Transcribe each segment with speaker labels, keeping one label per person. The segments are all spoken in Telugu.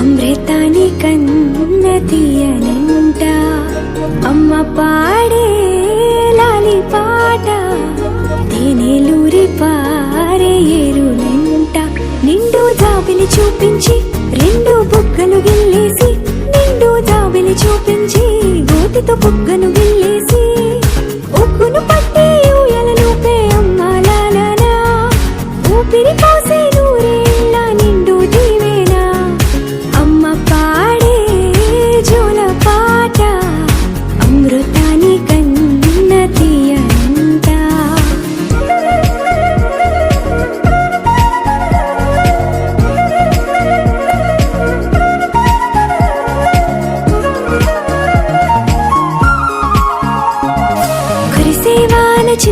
Speaker 1: అమృతాని కన్న తీయనంట. అమ్మ పాడే లాలి పాట తేనెలూరి పారే ఎరునంట నిండు జాబిని చూపించి రెండు బుగ్గలు గిల్లేసి నిండు జాబిని చూపించి గోతితో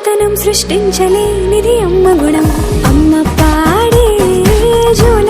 Speaker 1: మమ్మతనం సృష్టించలేనిది అమ్మ గుణం. అమ్మ పాడే జోల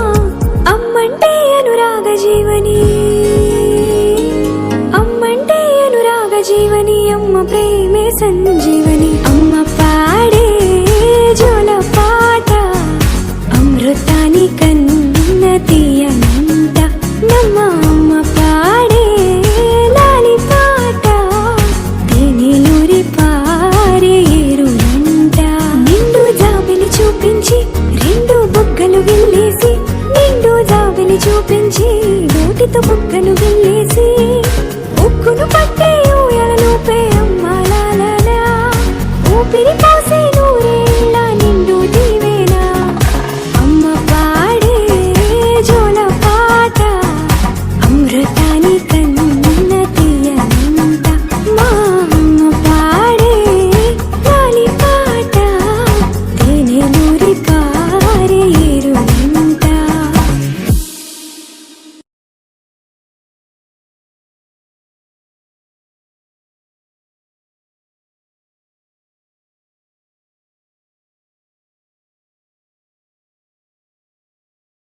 Speaker 1: సంజీవని అమ్మ పాడే జోల పాట. అమృతాని కన్న తీయనంట నమ్మ అమ్మ పాడే లాలి పాట. తేనెలూరి పారే ఏరులంట నిండు జాబిలి చూపించి రెండు బుగ్గలు వెళ్ళేసి నిండు జాబిలి చూపించి నోటితో బుగ్గలు వెళ్ళి मेरी पास ही